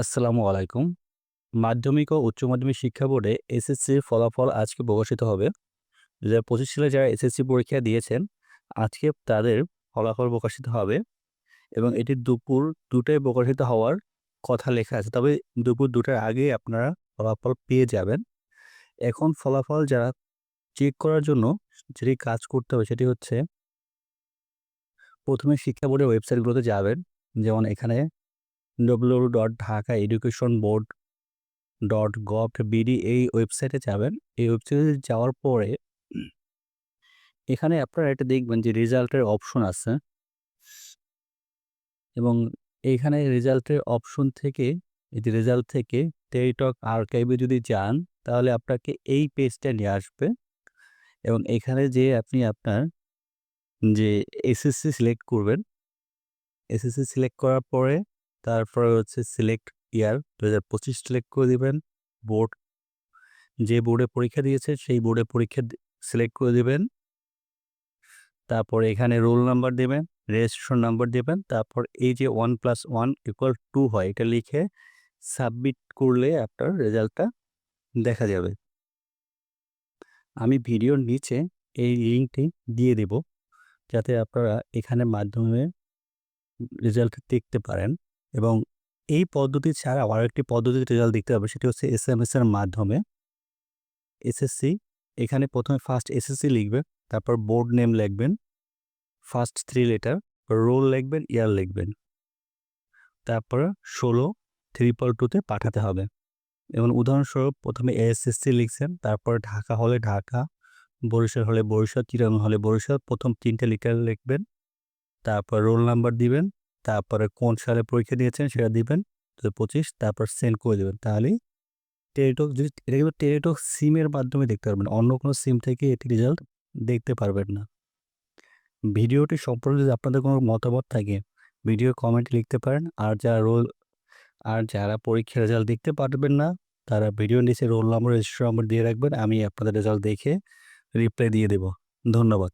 আসসালামু আলাইকুম। মাধ্যমিক ও উচ্চ মাধ্যমিক শিক্ষা বোর্ডে এসএসসির ফলাফল আজকে প্রকাশিত হবে। ২০২৫ সালে যারা এসএসসি পরীক্ষা দিয়েছেন, আজকে তাদের ফলাফল প্রকাশিত হবে এবং এটি দুপুর ২ টায় প্রকাশিত হওয়ার কথা লেখা আছে। তবে দুপুর ২ টার আগেই আপনারা ফলাফল পেয়ে যাবেন। এখন ফলাফল যারা চেক করার জন্য যেটি কাজ করতে হবে সেটি হচ্ছে প্রথমে শিক্ষা বোর্ডের ওয়েবসাইটগুলোতে যাবেন। যেমন এখানে www.dhakaeducationboard.gov.bd এই ওয়েবসাইটে যাবেন। এই ওয়েবসাইটে যাওয়ার পরে এখানে আপনারা এটা দেখবেন যে রেজাল্টের অপশন আছে। এবং এইখানে রেজাল্টের অপশন থেকে, এই যে রেজাল্ট থেকে টেলিটক আর্কাইভে যদি যান, তাহলে আপনাকে এই পেজটা নিয়ে আসবে এবং এখানে যেয়ে আপনি আপনার যে এসএসসি সিলেক্ট করবেন। এসএসসি সিলেক্ট করার পরে তারপরে হচ্ছে সিলেক্ট ইয়ার ২০২৫ সিলেক্ট করে দিবেন। বোর্ড যে বোর্ডে পরীক্ষা দিয়েছে সেই বোর্ডে পরীক্ষা সিলেক্ট করে দিবেন। তারপরে এখানে রোল নাম্বার দেবেন রেজিস্ট্রেশন নাম্বার দেবেন তারপর এই যে 1+1=2 হয়, এটা লিখে সাবমিট করলে আপনার রেজাল্টটা দেখা যাবে। আমি ভিডিওর নিচে এই লিঙ্কটি দিয়ে দেব। যাতে আপনারা এখানের মাধ্যমে রেজাল্ট দেখতে পারেন এবং এই পদ্ধতি ছাড়াও আরেকটি পদ্ধতিতে রেজাল্ট দেখতে পারবেন সেটি হচ্ছে এসএমএস এর মাধ্যমে। এসএসসি এখানে প্রথমে ফার্স্ট এসএসসি লিখবেন, তারপর বোর্ড নেম লিখবেন, ফার্স্ট থ্রি লেটার, রোল লিখবেন, ইয়ার লিখবেন। তারপর তারপরে ১৬ টুতে পাঠাতে হবে। এবং উদাহরণস্বরূপ প্রথমে এএসএসসি লিখছেন, তারপর ঢাকা হলে ঢাকা, বরিশাল হলে বরিশাল, চিটাগাং হলে বরিশাল প্রথম তিনটে লিটার লিখবেন। তারপর রোল নাম্বার দিবেন, তারপরে কোন সালে পরীক্ষা দিয়েছেন সেটা দিবেন ২০২৫ তারপর সেন্ড করে দেবেন তাহলেই টেলিটক যদি এটা কিন্তু টেলিটক সিমের মাধ্যমে দেখতে পারবেন। অন্য কোনো সিম থেকে এটি রেজাল্ট দেখতে পারবেন না। ভিডিওটি সম্পর্কে যদি আপনাদের কোনো মতামত থাকে ভিডিও কমেন্টে লিখতে পারেন। আর যারা রোল আর যারা পরীক্ষার রেজাল্ট দেখতে পারবেন না তারা ভিডিও নিচে রোল নাম্বার, রেজিস্ট্রেশন নাম্বার দিয়ে রাখবেন। আমি আপনাদের রেজাল্ট দেখে রিপ্লাই দিয়ে দেব। ধন্যবাদ।